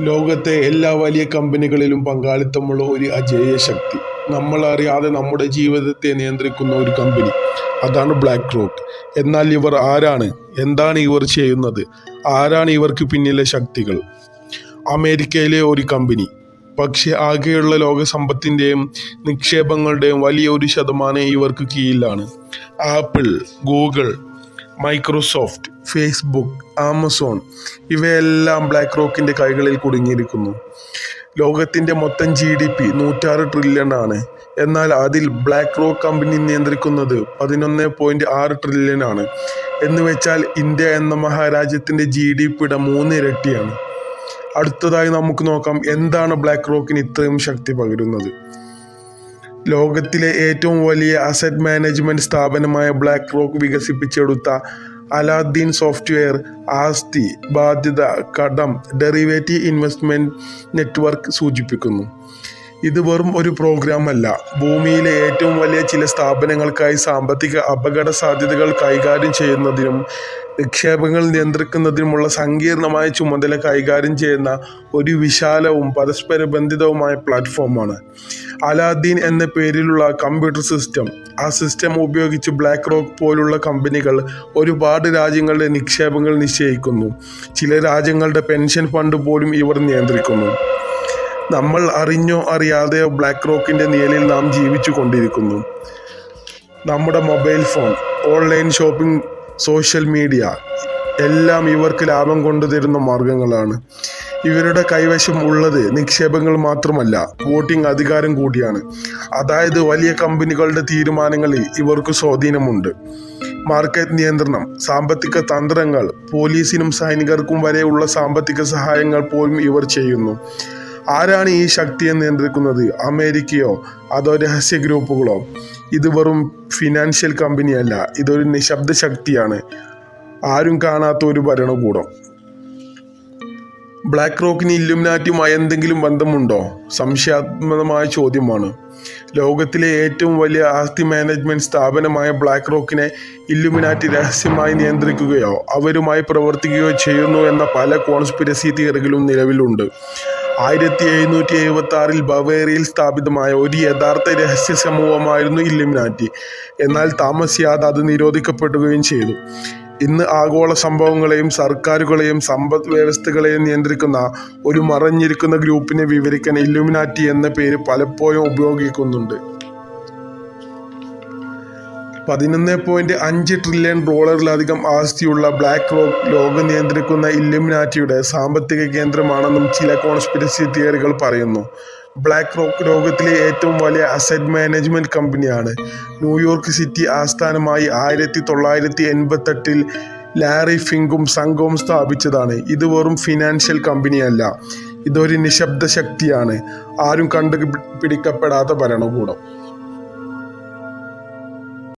ലോകത്തെ എല്ലാ വലിയ കമ്പനികളിലും പങ്കാളിത്തമുള്ള ഒരു അജേയ ശക്തി. നമ്മൾ അറിയാതെ നമ്മുടെ ജീവിതത്തെ നിയന്ത്രിക്കുന്ന ഒരു കമ്പനി. അതാണ് ബ്ലാക്ക് റോക്ക് എന്നാൽ ഇവർ ആരാണ്? എന്താണ് ഇവർ ചെയ്യുന്നത്? ആരാണ് ഇവർക്ക് പിന്നിലെ ശക്തികൾ? അമേരിക്കയിലെ ഒരു കമ്പനി. പക്ഷേ ആകെയുള്ള ലോക സമ്പത്തിന്റെയും നിക്ഷേപങ്ങളുടെയും വലിയൊരു ശതമാനം ഇവർക്ക് കീഴിലാണ്. Apple Google Microsoft Facebook Amazon ഇവയെല്ലാം ബ്ലാക്ക് റോക്കിന്റെ കൈകളിൽ കുടുങ്ങിയിരിക്കുന്നു. ലോകത്തിന്റെ മൊത്തം ജി ഡി പി നൂറ്റാറ് ട്രില്യൺ ആണ്. എന്നാൽ അതിൽ ബ്ലാക്ക് റോക്ക് കമ്പനി നിയന്ത്രിക്കുന്നത് പതിനൊന്ന് പോയിന്റ് ആറ് ട്രില്യൺ ആണ്. എന്ന് വെച്ചാൽ ഇന്ത്യ എന്ന മഹാരാജ്യത്തിന്റെ ജി ഡി പിയുടെ മൂന്ന് ഇരട്ടിയാണ്. അടുത്തതായി നമുക്ക് നോക്കാം എന്താണ് ബ്ലാക്ക് റോക്കിന് ഇത്രയും ശക്തി പകരുന്നത്. ലോകത്തിലെ ഏറ്റവും വലിയ അസറ്റ് മാനേജ്മെന്റ് സ്ഥാപനമായ ബ്ലാക്ക് റോക്ക് വികസിപ്പിച്ചെടുത്ത അലാദ്ദീൻ സോഫ്റ്റ്വെയർ ആസ്തി ബാധ്യത കടം ഡെറിവേറ്റീവ് ഇൻവെസ്റ്റ്മെന്റ് നെറ്റ്വർക്ക് സൂചിപ്പിക്കുന്നു. ഇത് വെറും ഒരു പ്രോഗ്രാം അല്ല. ഭൂമിയിലെ ഏറ്റവും വലിയ ചില സ്ഥാപനങ്ങൾക്കായി സാമ്പത്തിക അപകട സാധ്യതകൾ കൈകാര്യം ചെയ്യുന്നതിനും നിക്ഷേപങ്ങൾ നിയന്ത്രിക്കുന്നതിനുമുള്ള സങ്കീർണമായ ചുമതല കൈകാര്യം ചെയ്യുന്ന ഒരു വിശാലവും പരസ്പര ബന്ധിതവുമായ പ്ലാറ്റ്ഫോമാണ് അലാദ്ദീൻ എന്ന പേരിലുള്ള കമ്പ്യൂട്ടർ സിസ്റ്റം ആ സിസ്റ്റം ഉപയോഗിച്ച് ബ്ലാക്ക് റോക്ക് പോലുള്ള കമ്പനികൾ ഒരുപാട് രാജ്യങ്ങളുടെ നിക്ഷേപങ്ങൾ നിശ്ചയിക്കുന്നു. ചില രാജ്യങ്ങളുടെ പെൻഷൻ ഫണ്ട് പോലും ഇവർ നിയന്ത്രിക്കുന്നു. നമ്മൾ അറിഞ്ഞോ അറിയാതെയോ ബ്ലാക്ക് റോക്കിന്റെ നിഴലിൽ നാം ജീവിച്ചു കൊണ്ടിരിക്കുന്നു. നമ്മുടെ mobile phone online shopping social media എല്ലാം ഇവർക്ക് ലാഭം കൊണ്ടുതരുന്ന മാർഗങ്ങളാണ്. ഇവരുടെ കൈവശം ഉള്ളത് നിക്ഷേപങ്ങൾ മാത്രമല്ല വോട്ടിംഗ് അധികാരം കൂടിയാണ്. അതായത് വലിയ കമ്പനികളുടെ തീരുമാനങ്ങളിൽ ഇവർക്ക് സ്വാധീനമുണ്ട്. മാർക്കറ്റ് നിയന്ത്രണം സാമ്പത്തിക തന്ത്രങ്ങൾ പോലീസിനും സൈനികർക്കും വരെയുള്ള സാമ്പത്തിക സഹായങ്ങൾ പോലും ഇവർ ചെയ്യുന്നു. ആരാണ് ഈ ശക്തിയെ നിയന്ത്രിക്കുന്നത്? അമേരിക്കയോ അതോ രഹസ്യ ഗ്രൂപ്പുകളോ? ഇത് വെറും ഫിനാൻഷ്യൽ കമ്പനിയല്ല ഇതൊരു നിശബ്ദ ശക്തിയാണ്. ആരും കാണാത്ത ഒരു ഭരണകൂടം. ബ്ലാക്ക് റോക്കിന് ഇല്ലുമിനാറ്റിയുമായി എന്തെങ്കിലും ബന്ധമുണ്ടോ? സംശയാത്മകമായ ചോദ്യമാണ്. ലോകത്തിലെ ഏറ്റവും വലിയ ആസ്തി മാനേജ്മെന്റ് സ്ഥാപനമായ ബ്ലാക്ക് റോക്കിനെ ഇല്ലുമിനാറ്റി രഹസ്യമായി നിയന്ത്രിക്കുകയോ അവരുമായി പ്രവർത്തിക്കുകയോ ചെയ്യുന്നു എന്ന പല കോൺസ്പിരസി തിയറികളും നിലവിലുണ്ട്. ആയിരത്തി എഴുന്നൂറ്റി എഴുപത്തി ആറിൽ ബവേറിയയിൽ സ്ഥാപിതമായ ഒരു യഥാർത്ഥ രഹസ്യ സമൂഹമായിരുന്നു ഇല്ലുമിനാറ്റി. എന്നാൽ താമസിയാതെ അത് നിരോധിക്കപ്പെടുകയും ചെയ്തു. ഇന്ന് ആഗോള സംഭവങ്ങളെയും സർക്കാരുകളെയും സമ്പദ് വ്യവസ്ഥകളെയും നിയന്ത്രിക്കുന്ന ഒരു മറഞ്ഞിരിക്കുന്ന ഗ്രൂപ്പിനെ വിവരിക്കാൻ ഇല്ലുമിനാറ്റി എന്ന പേര് പലപ്പോഴും ഉപയോഗിക്കുന്നുണ്ട്. പതിനൊന്ന് പോയിന്റ് അഞ്ച് ട്രില്യൺ ഡോളറിലധികം ആസ്തിയുള്ള ബ്ലാക്ക് റോക്ക് ലോകം നിയന്ത്രിക്കുന്ന ഇല്ലുമിനാറ്റിയുടെ സാമ്പത്തിക കേന്ദ്രമാണെന്നും ചില കോൺസ്പിരസി തിയറികൾ പറയുന്നു. ബ്ലാക്ക് റോക്ക് ലോകത്തിലെ ഏറ്റവും വലിയ അസറ്റ് മാനേജ്മെന്റ് കമ്പനിയാണ് ന്യൂയോർക്ക് സിറ്റി ആസ്ഥാനമായി ആയിരത്തി തൊള്ളായിരത്തി എൺപത്തെട്ടിൽ ലാറി ഫിങ്കും സംഘവും സ്ഥാപിച്ചതാണ്. ഇത് വെറും ഫിനാൻഷ്യൽ കമ്പനിയല്ല ഇതൊരു നിശബ്ദ ശക്തിയാണ്. ആരും കണ്ടുപിടിക്കപ്പെടാത്ത ഭരണകൂടം.